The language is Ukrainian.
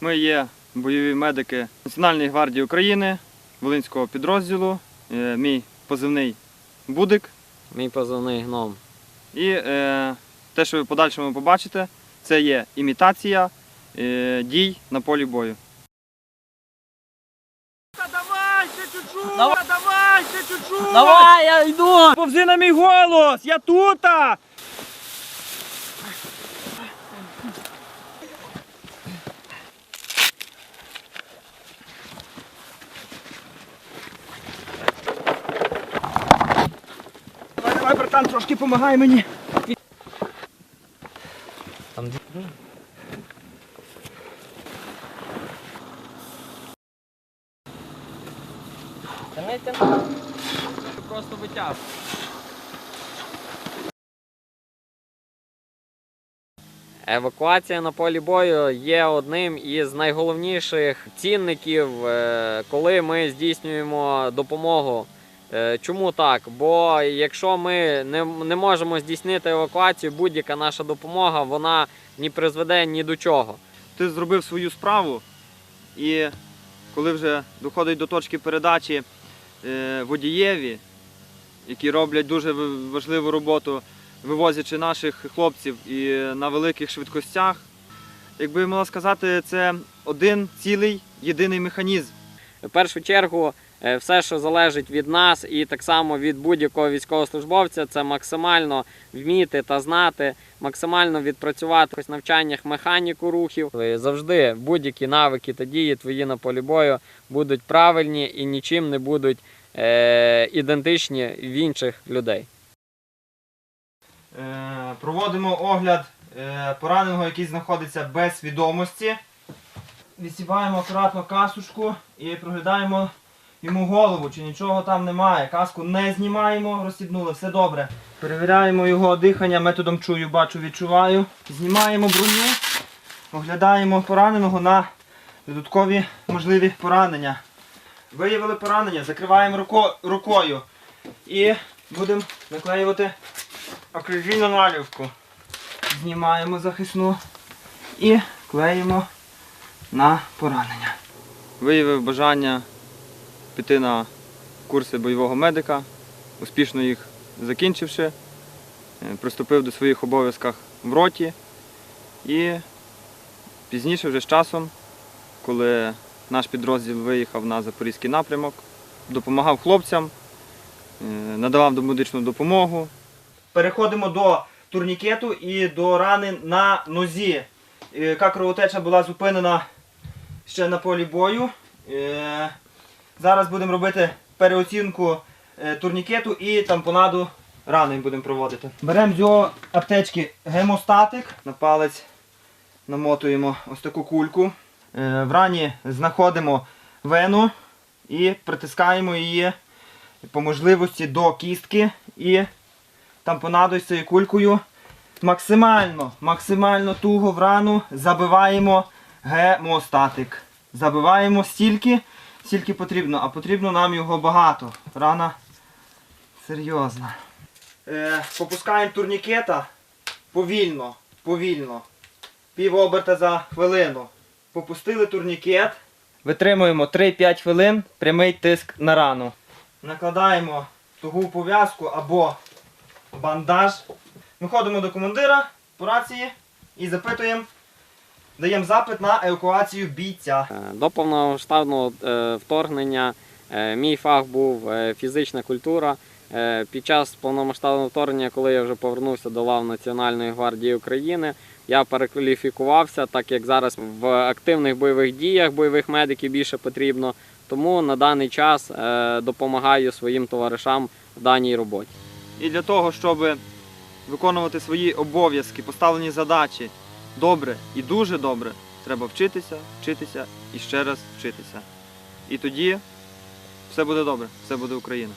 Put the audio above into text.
Ми є бойові медики Національної гвардії України, Волинського підрозділу. Е, Мій позивний Будик. Мій позивний гном. І е, те, що ви в подальшому побачите, це є імітація е, дій на полі бою. Давай ще чуть-чуть! Давай, ще чуть-чуть! Давай, я йду! Повзи на мій голос! Я тута! Братан, трошки помагай мені. Там Тяни, тяни. Просто витяг. Евакуація на полі бою є одним із найголовніших цінників, е, коли ми здійснюємо допомогу. Е, Чому так? Бо якщо ми не, не можемо здійснити евакуацію, будь-яка наша допомога вона не призведе ні до чого. Ти зробив свою справу, і коли вже доходить до точки передачі е, водієві, які роблять дуже важливу роботу, вивозячи наших хлопців і на великих швидкостях, якби можна сказати, це один цілий єдиний механізм. В першу чергу, все, що залежить від нас, і так само від будь-якого військовослужбовця, це максимально вміти та знати, максимально відпрацювати в навчаннях механіку рухів. Завжди будь-які навики та дії твої на полі бою будуть правильні і нічим не будуть е, ідентичні в інших людей. Е, Проводимо огляд е, пораненого, який знаходиться без свідомості. Відсіваємо акуратно касушку і проглядаємо йому голову, чи нічого там немає. Каску не знімаємо, розстібнули, все добре. Перевіряємо його дихання методом чую, бачу, відчуваю. Знімаємо броню, оглядаємо пораненого на додаткові можливі поранення. Виявили поранення, закриваємо руко- рукою і будемо наклеювати окружільну налівку. Знімаємо захисну і клеїмо на поранення. Виявив бажання піти на курси бойового медика, успішно їх закінчивши, е, приступив до своїх обов'язків в роті і пізніше вже з часом, коли наш підрозділ виїхав на Запорізький напрямок, допомагав хлопцям, е, надавав медичну допомогу, Переходимо до турнікету і до рани на нозі. Е, Яка кровотеча була зупинена ще на полі бою. Зараз будемо робити переоцінку е, турнікету і тампонаду рани будемо проводити. Беремо з аптечки гемостатик. На палець намотуємо ось таку кульку. Е, В рані знаходимо вену і притискаємо її по можливості до кістки і тампонадою з цією кулькою максимально, максимально туго в рану забиваємо гемостатик. Забиваємо стільки, стільки потрібно, а потрібно нам його багато. Рана серйозна. Е, попускаємо турнікета повільно, повільно. Пів оберта за хвилину. Попустили турнікет. Витримуємо 3-5 хвилин прямий тиск на рану. Накладаємо тугу пов'язку або бандаж. Ми ходимо до командира по рації і запитуємо, даємо запит на евакуацію бійця. Е, До повномасштабного е, вторгнення е, мій фах був фізична культура. Під час повномасштабного вторгнення, коли я вже повернувся до лав Національної гвардії України, я перекваліфікувався, так як зараз в активних бойових діях бойових медиків більше потрібно. Тому на даний час допомагаю своїм товаришам в даній роботі. І для того, щоб виконувати свої обов'язки, поставлені задачі добре і дуже добре, треба вчитися, вчитися і ще раз вчитися. І тоді все буде добре, все буде Україна.